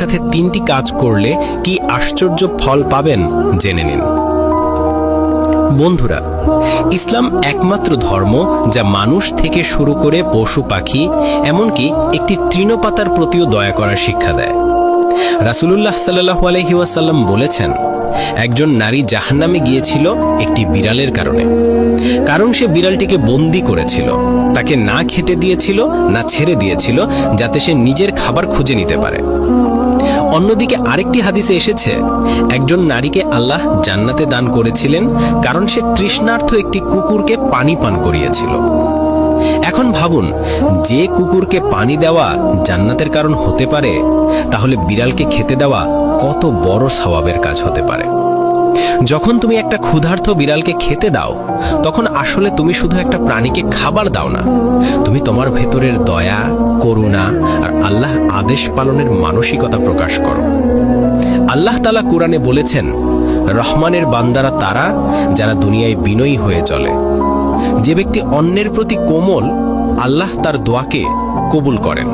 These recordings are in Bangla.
সাথে তিনটি কাজ করলে কি আশ্চর্য ফল পাবেন জেনে নিন। বন্ধুরা, ইসলাম একমাত্র ধর্ম যা মানুষ থেকে শুরু করে পশু পাখি, এমনকি একটি তৃণপাতার প্রতিও দয়া করার শিক্ষা দেয়। রাসুলুল্লাহ সাল্লাহু আলহি ওয়াসাল্লাম বলেছেন, একজন নারী জাহান্নামে গিয়েছিল একটি বিড়ালের কারণে। কারণ সে বিড়ালটিকে বন্দি করেছিল, তাকে না খেতে দিয়েছিল, না ছেড়ে দিয়েছিল, যাতে সে নিজের খাবার খুঁজে নিতে পারে। অন্যদিকে আরেকটি হাদিসে এসেছে, একজন নারীকে আল্লাহ জান্নাতে দান করেছিলেন কারণ সে তৃষ্ণার্থ একটি কুকুরকে পানি পান করিয়েছিল। এখন ভাবুন, যে কুকুরকে পানি দেওয়া জান্নাতের কারণ হতে পারে, তাহলে বিড়ালকে খেতে দেওয়া কত বড় স্বভাবের কাজ হতে পারে। যখন তুমি একটা ক্ষুধার্ত বিড়ালকে খেতে দাও, তখন আসলে তুমি শুধু একটা প্রাণীকে খাবার দাও না। তুমি তোমার ভেতরের দয়া, করুণা আর আল্লাহ আদেশ পালনের মানসিকতা প্রকাশ করো। আল্লাহ তালা কোরআনে বলেছেন, রহমানের বান্দারা তারা যারা দুনিয়ায় বিনয়ী হয়ে চলে। যে ব্যক্তি অন্যের প্রতি কোমল, আল্লাহ তার দোয়াকে কবুল করেন।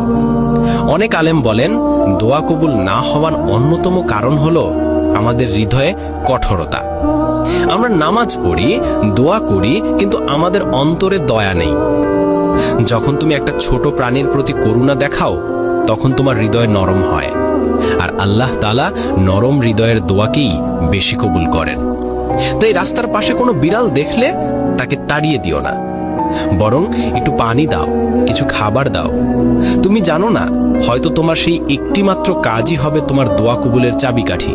অনেক আলেম বলেন, দোয়া কবুল না হওয়ার অন্যতম কারণ হলো আমাদের হৃদয়ে কঠোরতা। আমরা নামাজ পড়ি, দোয়া করি, কিন্তু আমাদের অন্তরে দয়া নেই। যখন তুমি একটা ছোট প্রাণীর প্রতি করুণা দেখাও, তখন তোমার হৃদয় নরম হয়। আর আল্লাহ তালা নরম হৃদয়ের দোয়াকেই বেশি কবুল করেন। তাই রাস্তার পাশে কোনো বিড়াল দেখলে তাকে তাড়িয়ে দিও না। বরং একটু পানি দাও, কিছু খাবার দাও। তুমি জানো না, হয়তো তোমার সেই একটিমাত্র কাজই হবে তোমার দোয়া কবুলের চাবিকাঠি।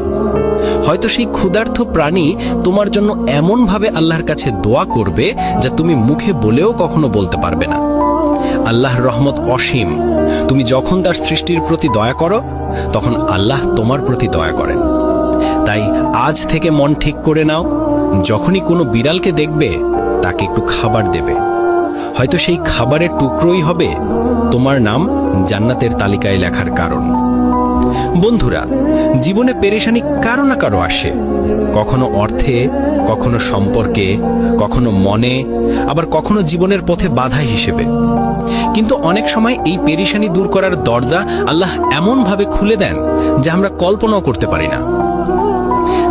হয়তো সেই ক্ষুধার্থ প্রাণী তোমার জন্য এমনভাবে আল্লাহর কাছে দোয়া করবে যা তুমি মুখে বলেও কখনো বলতে পারবে না। আল্লাহর রহমত অসীম। তুমি যখন তার সৃষ্টির প্রতি দয়া করো, তখন আল্লাহ তোমার প্রতি দয়া করেন। তাই আজ থেকে মন ঠিক করে নাও, যখনই কোনো বিড়ালকে দেখবে, তাকে একটু খাবার দেবে। হয়তো সেই খাবারের টুকরোই হবে তোমার নাম জান্নাতের তালিকায় লেখার কারণ। বন্ধুরা, জীবনে পেরেশানি কারও না কারও আসে। কখনো অর্থে, কখনো সম্পর্কে, কখনো মনে, আবার কখনো জীবনের পথে বাধা হিসেবে। কিন্তু অনেক সময় এই পেরেশানি দূর করার দরজা আল্লাহ এমনভাবে খুলে দেন যে আমরা কল্পনাও করতে পারি না।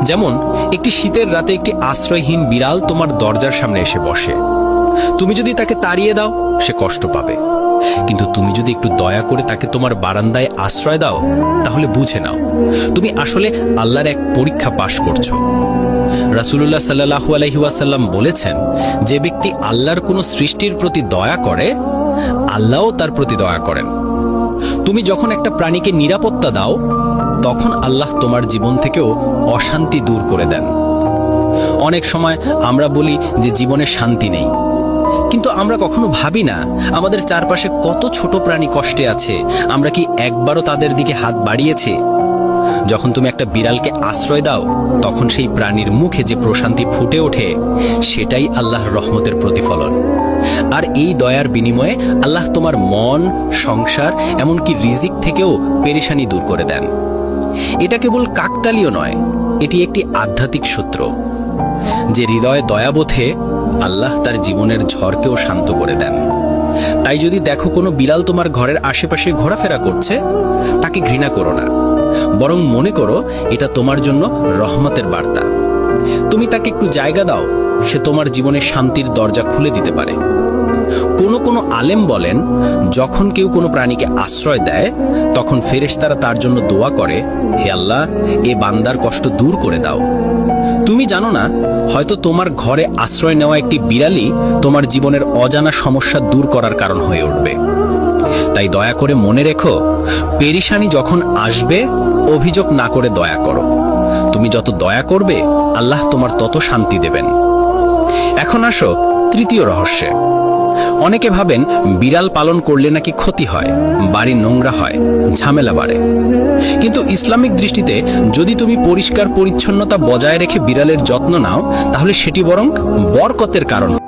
যেমন, একটি শীতের রাতে একটি আশ্রয়হীন বিড়াল তোমার দরজার সামনে এসে বসে। তুমি যদি তাকে তাড়িয়ে দাও, সে কষ্ট পাবে। কিন্তু তুমি যদি একটু দয়া করে তাকে তোমার বারান্দায় আশ্রয় দাও, তাহলে বুঝে নাও, তুমি আসলে আল্লাহর এক পরীক্ষা পাশ করছ। রাসুলুল্লাহ সাল্লাহু আলহিউসাল্লাম বলেছেন, যে ব্যক্তি আল্লাহর কোনো সৃষ্টির প্রতি দয়া করে, আল্লাহও তার প্রতি দয়া করেন। তুমি যখন একটা প্রাণীকে নিরাপত্তা দাও, তখন আল্লাহ তোমার জীবন থেকেও অশান্তি দূর করে দেন। অনেক সময় আমরা বলি যে জীবনে শান্তি নেই। কিন্তু আমরা কখনো ভাবি না, আমাদের চারপাশে কত ছোট প্রাণী কষ্টে আছে, আমরা কি একবারও তাদের দিকে হাত বাড়িয়েছে? যখন তুমি একটা বিড়ালকে আশ্রয় দাও, তখন সেই প্রাণীর মুখে যে প্রশান্তি ফুটে ওঠে, সেটাই আল্লাহর রহমতের প্রতিফলন। আর এই দয়ার বিনিময়ে আল্লাহ তোমার মন, সংসার, এমনকি রিজিক থেকেও পেরেশানি দূর করে দেন। এটা কেবল কাকতালীয় নয়, এটি একটি আধ্যাত্মিক সূত্র। যে হৃদয়ে দয়াবোধে আল্লাহ তার জীবনের ঝড়কেও শান্ত করে দেন। তাই যদি দেখো কোনো বিড়াল তোমার ঘরের আশেপাশে ঘোরাফেরা করছে, তাকে ঘৃণা করো না। বরং মনে করো এটা তোমার জন্য রহমতের বার্তা। তুমি তাকে একটু জায়গা দাও, সে তোমার জীবনে শান্তির দরজা খুলে দিতে পারে। কোনো কোনো আলেম বলেন, যখন কেউ কোনো প্রাণীকে আশ্রয় দেয়, তখন ফেরেশতারা তার জন্য দোয়া করে, হে আল্লাহ, এ বান্দার কষ্ট দূর করে দাও। তুমি জানো না, হয়তো তোমার ঘরে আশ্রয় নেওয়া একটি বিড়ালই তোমার জীবনের অজানা সমস্যা দূর করার কারণ হয়ে উঠবে। তাই দয়া করে মনে রেখো, পেরিশানি যখন আসবে, অভিযোগ না করে দয়া করো। তুমি যত দয়া করবে, আল্লাহ তোমার তত শান্তি দেবেন। এখন আসো, তৃতীয় রহস্যে। অনেকে ভাবেন বিড়াল পালন করলে নাকি ক্ষতি হয় বাড়ি নোংরা হয়, ঝামেলা বাড়ে। কিন্তু ইসলামিক দৃষ্টিতে যদি তুমি পরিষ্কার পরিচ্ছন্নতা বজায় রেখে বিড়ালের যত্ন নাও, তাহলে সেটি বরং বরকতের কারণ